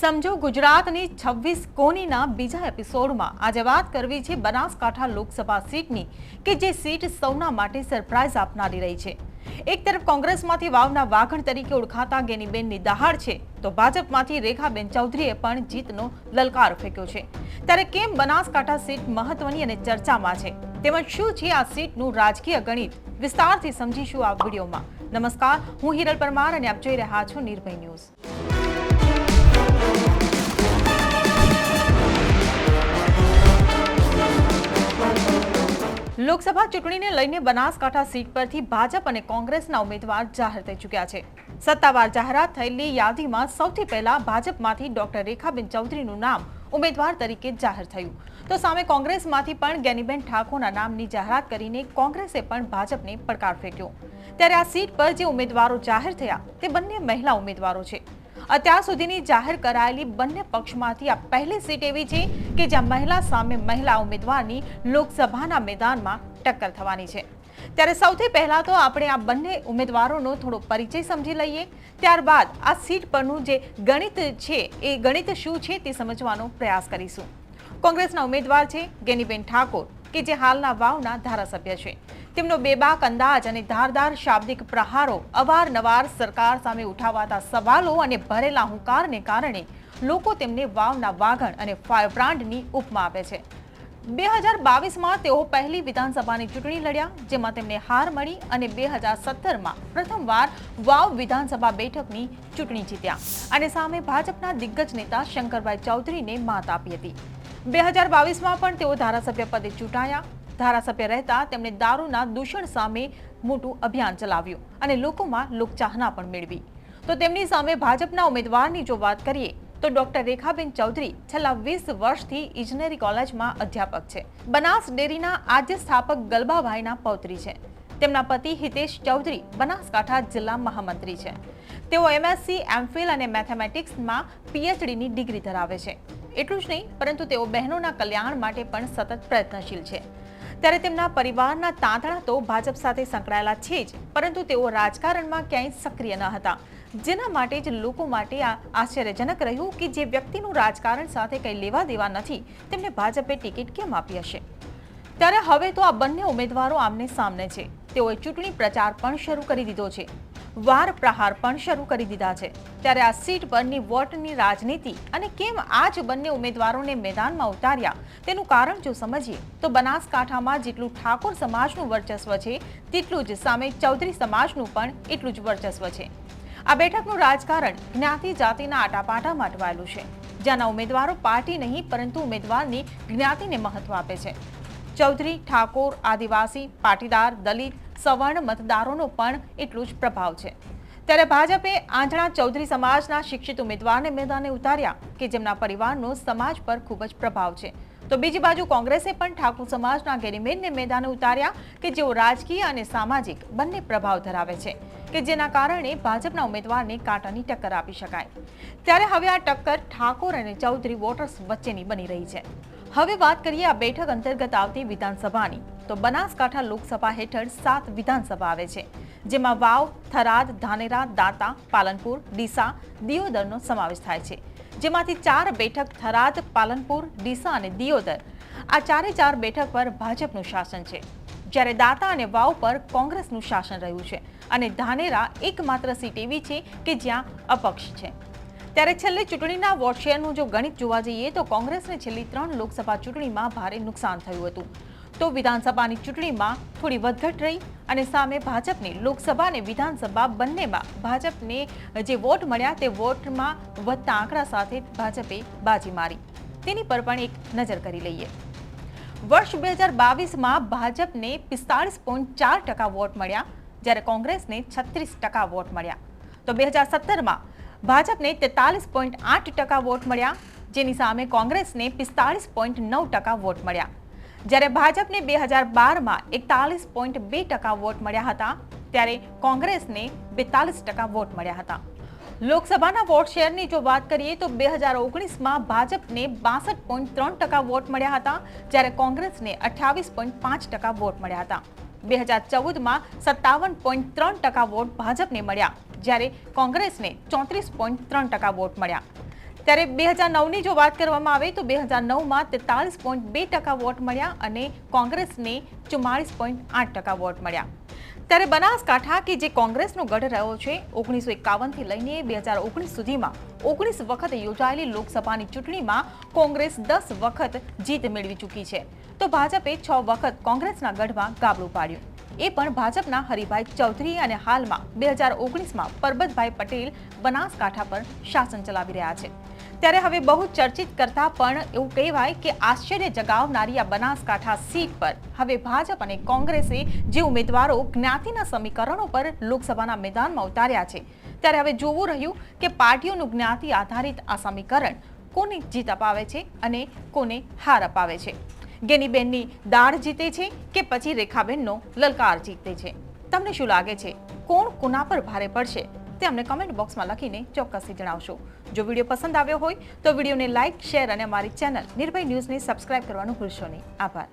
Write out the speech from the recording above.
સમજો ગુજરાતની છવ્વીસ કોનીના બીજા એપિસોડમાં. આજે વાત કરવી છે બનાસકાંઠા લોકસભા સીટની, કે જે સીટ સૌના માટે સરપ્રાઇઝ આપનારી રહી છે. એક તરફ કોંગ્રેસમાંથી વાવના વાઘણ તરીકે ઓળખાતા ગેનીબેનની દહાડ છે, તો ભાજપમાંથી રેખાબેન ચૌધરીએ પણ જીતનો લલકાર ફેંક્યો છે. ત્યારે કેમ બનાસકાંઠા સીટ મહત્વની અને ચર્ચામાં છે? તેમજ શું છે આ સીટનું રાજકીય ગણિત? વિસ્તારથી સમજીશું આ વિડીયોમાં. નમસ્કાર, હું હિરલ પરમાર અને આપ જોઈ રહ્યા છો નિર્ભય ન્યૂઝ. લોકસભા ચૂંટણીને લઈને બનાસકાંઠા સીટ પરથી ભાજપ અને કોંગ્રેસના ઉમેદવાર જાહેર થઈ ચૂક્યા છે. સત્તાવાર જાહેરાત થયેલી યાદીમાં સૌથી પહેલા ભાજપમાંથી ડોક્ટર રેખાબેન ચૌધરીનું નામ ઉમેદવાર તરીકે જાહેર થયું. તો સામે કોંગ્રેસમાંથી પણ ગેનીબેન ઠાકોરના નામની જાહેરાત કરીને કોંગ્રેસે પણ ભાજપને પડકાર ફેંક્યો. ત્યારે આ સીટ પર જે ઉમેદવારો જાહેર થયા, તે બંને મહિલા ઉમેદવારો છે. અત્યાર સુધીની જાહેર કરાયેલી બંને પક્ષમાંથી આ પહેલી સીટ એવી છે કે જ્યાં મહિલા સામે મહિલા ઉમેદવારની લોકસભાના મેદાનમાં ટક્કર થવાની છે. ત્યારે સૌથી પહેલા તો આપણે આ બંને ઉમેદવારોનો થોડો પરિચય સમજી લઈએ. ત્યારબાદ આ સીટ પરનું જે ગણિત છે, એ ગણિત શું છે તે સમજવાનો પ્રયાસ કરીશું. કોંગ્રેસના ઉમેદવાર છે ગેનીબેન ઠાકોર, કે જે હાલના વાવના ધારાસભ્ય છે. તેમનો બેબાક અંદાજ અને ધારદાર શાબ્દિક પ્રહારો અવારનવાર સરકાર સામે ઉઠાવાતા સવાલો અને ભરેલા હુંકારને કારણે લોકો તેમને વાવના વાઘણ અને ફાયરબ્રાન્ડની ઉપમા આપે છે. બે હજાર બાવીસમાં તેઓ પહેલી વિધાનસભાની ચૂંટણી લડ્યા, જેમાં તેમને હાર મળી અને બે હજાર સત્તરમાં પ્રથમવાર વાવ વિધાનસભા બેઠકની ચૂંટણી જીત્યા. અને સામે ભાજપના દિગ્ગજ નેતા શંકરભાઈ ચૌધરીને માત આપી હતી. બે હજાર બાવીસમાં પણ તેઓ ધારાસભ્ય પદે ચૂંટાયા. ધારાસભ્ય રહેતા તેમણે દારૂના દૂષણ સામે મોટું અભિયાન ચલાવ્યું અને લોકોમાં લોકચાહના પણ મેળવી. તો તેમની સામે ભાજપના ઉમેદવારની જો વાત કરીએ, તો ડોક્ટર રેખાબેન ચૌધરી છેલ્લા વીસ વર્ષથી ઇજનેરી કોલેજમાં અધ્યાપક છે. બનાસ ડેરીના આદ્ય સ્થાપક ગલબાભાઈના પૌત્રી છે. તેમના પતિ હિતેશ ચૌધરી બનાસકાંઠા જિલ્લા મહામંત્રી છે. તેઓ એમએસસી, એમફિલ અને મેથેમેટિક્સમાં પીએચડીની ડિગ્રી ધરાવે છે. એટલું જ નહીં, પરંતુ તેઓ બહેનોના કલ્યાણ માટે પણ સતત પ્રયત્નશીલ છે. ત્યારે તેમના પરિવારના તાંતણા તો ભાજપ સાથે સંકળાયેલા છે જ, પરંતુ તેઓ રાજકારણમાં ક્યાંય સક્રિય ન હતા. જેના માટે જ લોકો માટે આ આશ્ચર્યજનક રહ્યું કે જે વ્યક્તિનું રાજકારણ સાથે કંઈ લેવા દેવા નથી, તેમને ભાજપે ટિકિટ કેમ આપી હશે? ત્યારે હવે તો આ બંને ઉમેદવારો આમને સામને છે. તેઓએ ચૂંટણી પ્રચાર પણ શરૂ કરી દીધો છે. વાર પ્રહાર પણ શરૂ કરી દીધા છે. ત્યારે આ સીટ પરની વોટની રાજનીતિ અને કેમ આ જ બંને ઉમેદવારોને મેદાનમાં ઉતાર્યા, તેનું કારણ જો સમજીએ, તો બનાસકાંઠામાં જેટલું ઠાકોર સમાજનું વર્ચસ્વ છે, તેટલું જ સામે ચૌધરી સમાજનું પણ એટલું જ વર્ચસ્વ છે. આ બેઠકનું રાજકારણ જ્ઞાતિ જાતિના આટાપાટામાં અટવાયેલું છે. જ્યાંના ઉમેદવારો પાર્ટી નહીં, પરંતુ ઉમેદવારની જ્ઞાતિને મહત્વ આપે છે. ચૌધરી, ઠાકોર, આદિવાસી, પાટીદાર, દલિત, સવર્ણ મતદારોનો પણ એટલું જ પ્રભાવ છે. ત્યારે ભાજપે આંધણા ચૌધરી સમાજના શિક્ષિત ઉમેદવારને મેદાને ઉતાર્યા કે જેમના પરિવારનો સમાજ પર ખૂબ જ પ્રભાવ છે. તો બીજી બાજુ કોંગ્રેસે પણ ઠાકોર સમાજના ગેરીમેનને મેદાને ઉતાર્યા કે જેઓ રાજકીય અને સામાજિક બંને પ્રભાવ ધરાવે છે, કે જેના કારણે ભાજપના ઉમેદવારને કાંટાની ટક્કર આપી શકાય. ત્યારે હવે આ ટક્કર ઠાકોર અને ચૌધરી વોટર્સ વચ્ચેની બની રહી છે. હવે વાત કરીએ આ બેઠક અંતર્ગત આવતી વિધાનસભાની. તો બનાસકાંઠા લોકસભા હેઠળ સાત વિધાનસભા આવે છે, જેમાં વાવ, થરાદ, ધાનેરા, દાંતા, પાલનપુર, ડીસા, દિયોદરનો સમાવેશ થાય છે. જેમાંથી ચાર બેઠક થરાદ, પાલનપુર, ડીસા અને દિયોદર. આ ચારે ચાર બેઠક પર ભાજપનું શાસન છે. જ્યારે દાંતા અને વાવ પર કોંગ્રેસનું શાસન રહ્યું છે અને ધાનેરા એકમાત્ર સીટ એવી છે કે જ્યાં અપક્ષ છે. ત્યારે છેલ્લે ચૂંટણીના વોટશેરનું જો ગણિત જોવા જઈએ તો કોંગ્રેસને છેલ્લી ત્રણ લોકસભા ચૂંટણીમાં ભારે નુકસાન થયું હતું. તો વિધાનસભાની ચૂંટણીમાં થોડી વધઘટ રહી અને સામે ભાજપને લોકસભા અને વિધાનસભા બંનેમાં ભાજપને જે વોટ મળ્યા તે વોટમાં વધતા આંકડા સાથે ભાજપે બાજી મારી. તેની પર પણ એક નજર કરી લઈએ. વર્ષ બે હજાર બાવીસમાં ભાજપને પિસ્તાળીસ પોઈન્ટ ચાર ટકા વોટ મળ્યા, જ્યારે કોંગ્રેસને છત્રીસ ટકા વોટ મળ્યા. તો બે હજાર સત્તરમાં ભાજપને તેતાલીસ પોઈન્ટ આઠ ટકા વોટ મળ્યા, જેની સામે કોંગ્રેસને પિસ્તાળીસ પોઈન્ટ નવ ટકા વોટ મળ્યા. જ્યારે ભાજપને બે હજાર બારમાં એકતાલીસ પોઈન્ટ બે ટકા વોટ મળ્યા હતા, ત્યારે કોંગ્રેસને બેતાલીસ ટકા વોટ મળ્યા હતા. લોકસભાના વોટ શેરની જો વાત કરીએ તો બે હજાર ઓગણીસમાં ભાજપને બાસઠ પોઈન્ટ ત્રણ ટકા વોટ મળ્યા હતા, જ્યારે કોંગ્રેસને અઠ્યાવીસ પોઈન્ટ પાંચ ટકા વોટ મળ્યા હતા. બે હજાર ચૌદમાં સત્તાવન પોઈન્ટ ત્રણ ટકા વોટ ભાજપને મળ્યા. જ્યારે કોંગ્રેસને ચોત્રીસ પોઈન્ટ ત્રણ ટકા વોટ મળ્યા. ત્યારે બે હજાર નવની જો વાત કરવામાં આવે તો બે હજાર નવમાં તેતાલીસ પોઈન્ટ બે ટકા વોટ મળ્યા અને કોંગ્રેસને ચુમ્માળીસ પોઈન્ટ આઠ ટકા વોટ મળ્યા. ત્યારે બનાસકાંઠા, કે જે કોંગ્રેસનો ગઢ રહ્યો છે, ઓગણીસો એકાવનથી લઈને બે હજાર ઓગણીસ સુધીમાં ઓગણીસ વખત યોજાયેલી લોકસભાની ચૂંટણીમાં કોંગ્રેસ દસ વખત જીત મેળવી ચૂકી છે. તો ભાજપે છ વખત કોંગ્રેસના ગઢમાં ગાબડું પાડ્યું. એ પણ ભાજપના હરિભાઈ ચૌધરી અને હાલમાં બે હજાર ઓગણીસમાં પરબતભાઈ પટેલ બનાસકાંઠા પર શાસન ચલાવી રહ્યા છે. ત્યારે હવે બહુ ચર્ચિત કરતા પણ એવું કહેવાય કે આશ્ચર્ય જગાવનારી આ બનાસકાંઠા સીટ પર હવે ભાજપ અને કોંગ્રેસે જે ઉમેદવારો જ્ઞાતિના સમીકરણો પર લોકસભાના મેદાનમાં ઉતાર્યા છે. ત્યારે હવે જોવું રહ્યું કે પાર્ટીઓનું જ્ઞાતિ આધારિત આ સમીકરણ કોને જીત અપાવે છે અને કોને હાર અપાવે છે. ગેનીબેનની દાળ જીતે છે કે પછી રેખાબેનનો લલકાર જીતે છે? તમને શું લાગે છે? કોણ કોના પર ભારે પડશે? તે અમને કમેન્ટ બોક્સમાં લખીને ચોક્કસથી જણાવશો. જો વીડિયો પસંદ આવ્યો હોય તો વિડીયોને લાઇક શેર અને અમારી ચેનલ નિર્ભય ન્યૂઝને સબસ્ક્રાઇબ કરવાનું ભૂલશો નહીં. આભાર.